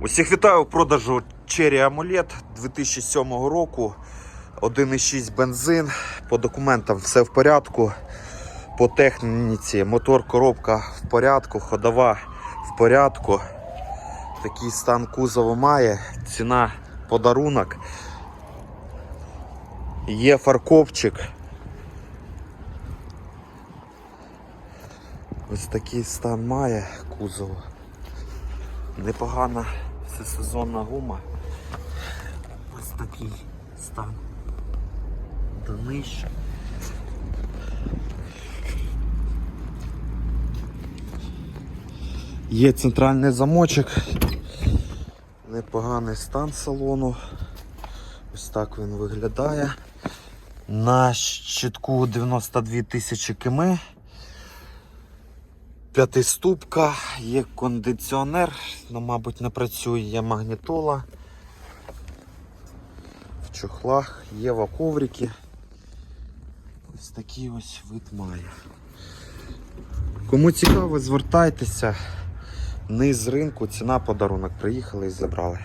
Усіх вітаю в продажу Cherry Amulet 2007 року. 1,6 бензин. По документам все в порядку. По техніці мотор, коробка в порядку, ходова в порядку. Такий стан кузова має. Ціна подарунок. Є фаркопчик. Ось такий стан має кузов. Непогана всесезонна гума. Ось такий стан. Донища. Є центральний замочок. Непоганий стан салону. Ось так він виглядає. На щитку 92 тисячі км. П'ятиступка, є кондиціонер, ну, мабуть, не працює, є магнітола. В чохлах є ваковрики. Ось такий ось вид має. Кому цікаво, звертайтеся. Низ ринку, ціна подарунок. Приїхали і забрали.